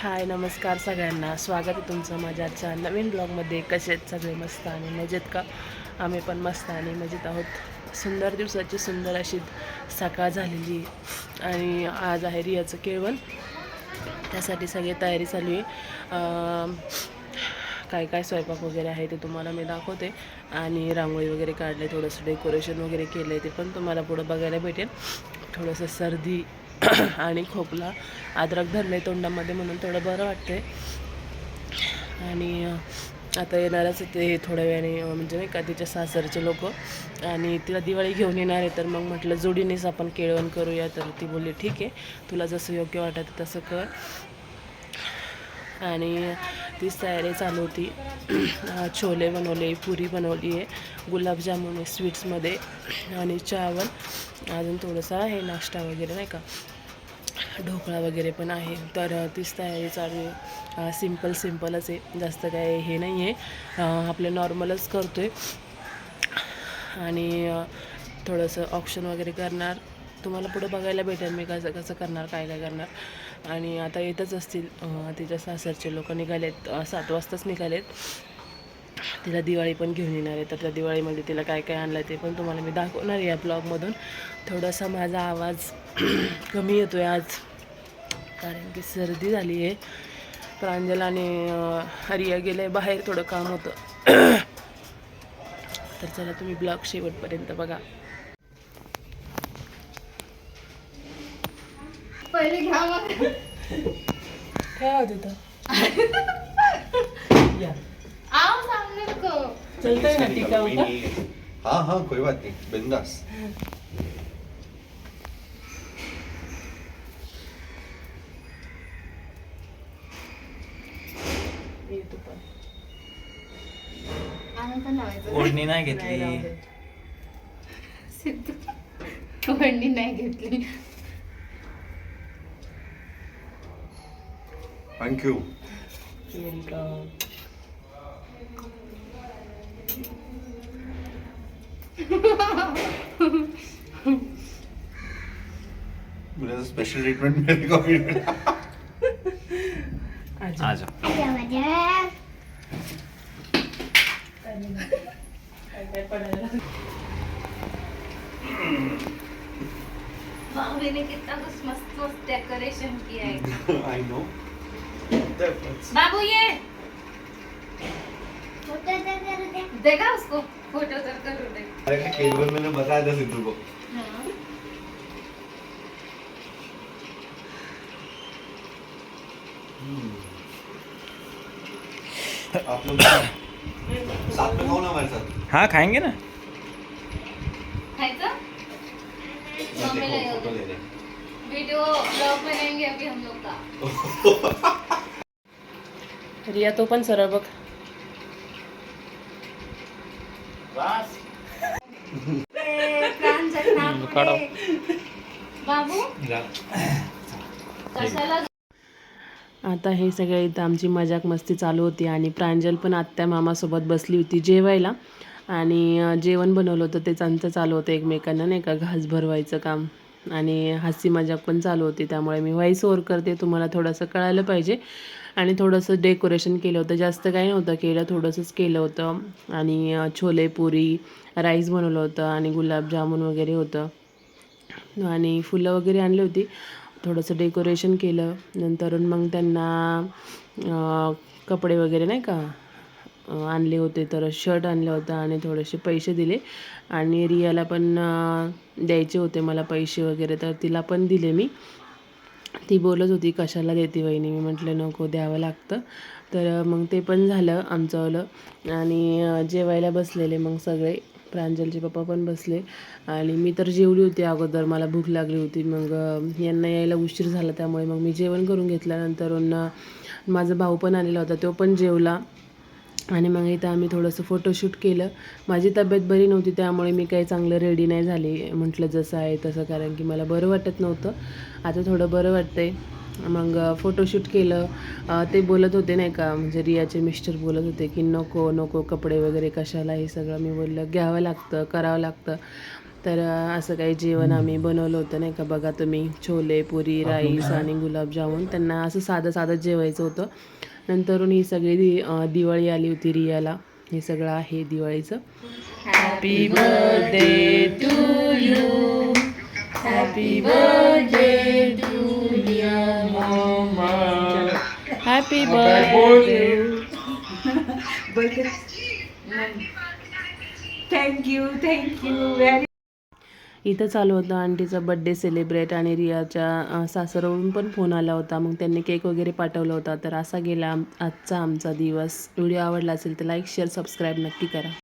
हाय नमस्कार सगळ्यांना. स्वागत आहे तुमचं माझ्या आजच्या नवीन ब्लॉगमध्ये. कसे आहेत सगळे? मस्त आणि मजेत का? आम्ही पण मस्त आणि मजेत आहोत. सुंदर दिवसाची सुंदर अशी सकाळ झालेली आणि आज आहे रियाचं केळवण. त्यासाठी सगळी तयारी चालू आहे. काय काय स्वयंपाक वगैरे आहे ते तुम्हाला मी दाखवते. आणि रांगोळी वगैरे काढले थोडंसं डेकोरेशन वगैरे केलं आहे ते पण तुम्हाला पुढं बघायला भेटेल. थोडंसं सर्दी आणि खोकला अद्रक धरले तोंडामध्ये म्हणून थोडं बरं वाटते आणि आता येणारच ते थोड्या वेळाने म्हणजे नाही का तिच्या सासरचे लोक. आणि तिला दिवाळी घेऊन येणार आहे तर मग म्हटलं जोडीनेच आपण केळवण करूया तर ती बोलली ठीक आहे तुला जसं योग्य वाटतं तसं कर. आणि तीच तयारी चालू होती. छोले बनवले पुरी बनवली आहे गुलाबजामुन आहे स्वीट्समध्ये आणि चावल. अजून थोडंसं हे नाश्ता वगैरे नाही का. ढोकळा वगैरे पण आहे. तर तीच तयारी चालू आहे. सिंपल सिम्पलच आहे जास्त काय हे नाही आहे. आपलं नॉर्मलच करतो आहे आणि थोडंसं ऑप्शन वगैरे करणार. तुम्हाला पुढं बघायला भेटेल मी कसं कसं करणार काय काय करणार. आणि आता येतच असतील. तिच्या सासरचे लोक निघालेत. सात वाजताच निघालेत. तिला दिवाळी पण घेऊन येणार आहे. तर त्या दिवाळीमध्ये तिला काय काय आणलं ते पण तुम्हाला मी दाखवणार आहे या ब्लॉगमधून थोडासा माझा आवाज कमी येतो आहे आज. कारण की सर्दी झाली आहे. प्रांजल आणि अं, रिया गेले बाहेर थोडं काम होतं. तर चला तुम्ही ब्लॉग शेवटपर्यंत बघा. पहिले घ्या काय होत आओ सामने को ना हाँ हाँ कोई बात नहीं. बिंदास ये तू पण आम्ही पण लावायचं ओढणी नाही घेतली. सिद्धू वडणी नाही घेतली. थैंक यू वेलकम मुझे स्पेशल ट्रीटमेंट मेरे को भी मिला आज. आ ने कितना कुछ मस्त मस्त डेकोरेशन किया है। आई नो बाबू ये। देगा उसको? फ़ोटो करू दे। अरे केवल मैंने बताया था सिद्धू को। आप लोग साथ में खाओ ना हमारे साथ हाँ खाएंगे ना? वीडियो ब्लॉग बनाएंगे अभी हम लोग का. रिया तो पण सरळ बघ. बाबू? कशाला आता हे सगळे इथं आमची मजाक मस्ती चालू होती आणि प्रांजल पण आत्या मामासोबत बसली होती जेवायला. आणि जेवण बनवलं होतं ते आमचं चालू होतं एकमेकांना नाही का? घास भरवायचं काम. आणि हसी मजाक पण चालू होती त्यामुळे मी व्हॉईस ओवर करते तुम्हाला थोडंसं कळायला पाहिजे. आणि थोडंसं डेकोरेशन केलं होतं जास्त काही नव्हतं केलं थोडंसंच केलं होतं. आणि छोले पुरी राईस बनवलं होतं आणि गुलाबजामुन वगैरे होतं. आणि फुलं वगैरे आणली होती. थोडंसं डेकोरेशन केलं. नंतर मग त्यांना कपडे वगैरे नाही का आणले होते. तर शर्ट आणलं होतं आणि थोडेसे पैसे दिले. आणि रियाला पण द्यायचे होते मला पैसे वगैरे. तर तिला पण दिले मी. ती बोलत होती कशाला देते वहिनी? मी म्हटलं नको द्यावं लागतं. तर मग ते पण झालं आमचंवालं आणि जेवायला बसलेले मग सगळे. प्रांजलचे पप्पा पण बसले. आणि मी तर जेवली होती अगोदर. मला भूक लागली होती. मग यांना यायला उशीर झाला त्यामुळे मग मी जेवण करून घेतल्यानंतर माझा भाऊ पण आलेला होता. तो पण जेवला. आणि मग इथं आम्ही थोडंसं फोटोशूट केलं. माझी तब्येत बरी नव्हती. त्यामुळे मी काही चांगलं रेडी नाही झाली. म्हटलं जसं आहे तसं. कारण की मला बरं वाटत नव्हतं. आता थोडं बरं वाटतंय. मग फोटोशूट केलं. ते बोलत होते नाही का म्हणजे रियाचे मिस्टर बोलत होते की नको नको कपडे वगैरे कशाला हे सगळं. मी बोललं घ्यावं लागतं करावं लागतं. तर असं काही जेवण आम्ही बनवलं होतं नाही का. बघा तुम्ही छोले पुरी राईस आणि गुलाबजामुन त्यांना असं साधं साधं जेवायचं होतं. नंतरून ही सगळी दि दिवाळी आली होती रियाला. हे सगळं आहे दिवाळीचं. Happy birthday to you happy birthday to happy birthday thank you thank you very इथं चालू होतं आंटीचा बड्डे सेलिब्रेट आणि रियाच्या सासरवरून पण फोन आला होता. मग त्यांनी केक वगैरे पाठवला होता. तर असा गेला आजचा आमचा दिवस. व्हिडिओ आवडला असेल तर लाईक शेअर सबस्क्राईब नक्की करा.